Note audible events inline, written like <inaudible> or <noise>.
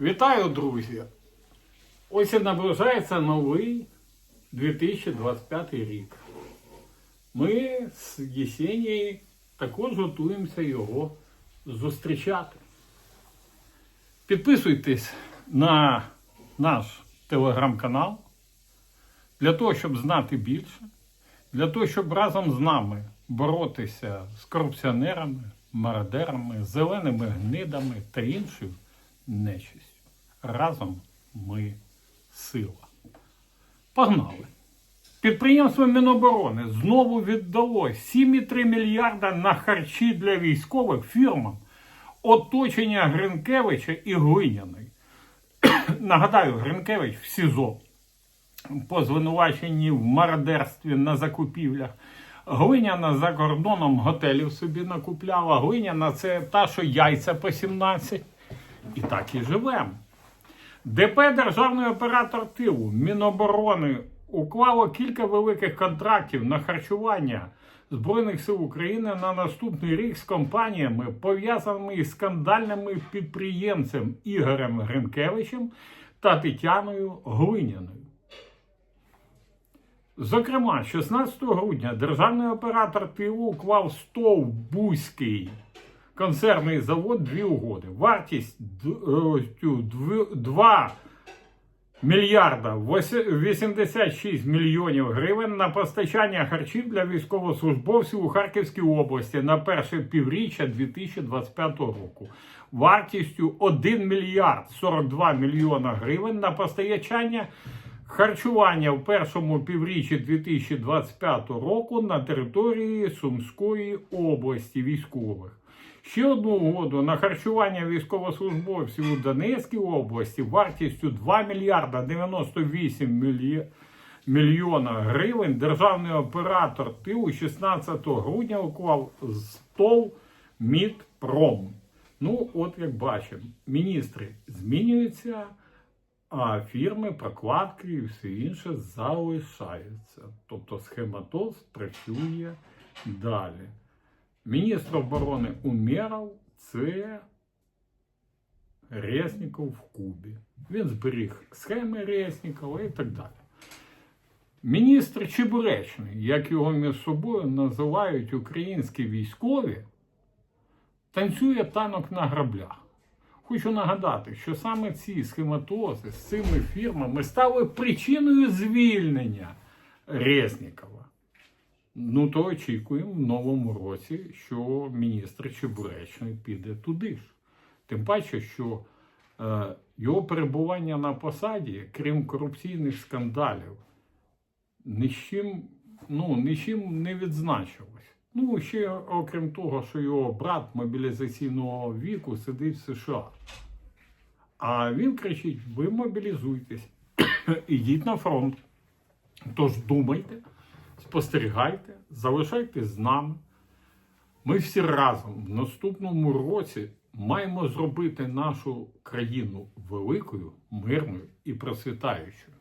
Вітаю, друзі! Ось і наближається новий 2025 рік. Ми з Єсенією також готуємося його зустрічати. Підписуйтесь на наш телеграм-канал для того, щоб знати більше, для того, щоб разом з нами боротися з корупціонерами, мародерами, зеленими гнидами та іншою нечистю. Разом ми сила. Погнали! Підприємство Міноборони знову віддало 7,3 мільярда на харчі для військових фірмам оточення Гринкевича і Глиняної. <coughs> Нагадаю, Гринкевич в СІЗО по звинуваченні в мародерстві на закупівлях. Глиняна за кордоном готелів собі накупляла. Глиняна це та, що яйця по 17. І так і живемо. ДП Державний оператор тилу Міноборони уклало кілька великих контрактів на харчування Збройних сил України на наступний рік з компаніями, пов'язаними із скандальними підприємцем Ігорем Гринкевичем та Тетяною Глиняною. Зокрема, 16 грудня державний оператор тилу уклав СТОВ Бузький консервний завод дві угоди. Вартість 2 мільярда 86 мільйонів гривень на постачання харчів для військовослужбовців у Харківській області на перше півріччя 2025 року. Вартістю 1 мільярд 42 мільйона гривень на постачання харчування в першому півріччі 2025 року на території Сумської області військових. Ще одну угоду на харчування військовослужбовців у Донецькій області вартістю 2 мільярда 98 мільйонів мільйона гривень державний оператор тилу 16 грудня уклав з ТОВ Мідпром. Ну, от як бачимо, міністри змінюються, а фірми, прокладки і все інше залишаються. Тобто схематоз працює далі. Міністр оборони Умєров це Резніков в Кубі. Він зберіг схеми Резнікова і так далі. Міністр Чебуречний, як його між собою називають українські військові, танцює танок на граблях. Хочу нагадати, що саме ці схематози з цими фірмами стали причиною звільнення Резнікова. Ну, то очікуємо в новому році, що міністр Чебуречний піде туди ж. Тим паче, що е, його перебування на посаді, крім корупційних скандалів, нічим, ну, нічим не відзначилось. Ну, ще окрім того, що його брат мобілізаційного віку сидить в США. А він кричить: ви мобілізуйтесь, ідіть на фронт. Тож думайте спостерігайте, залишайтесь з нами. Ми всі разом в наступному році маємо зробити нашу країну великою, мирною і процвітаючою.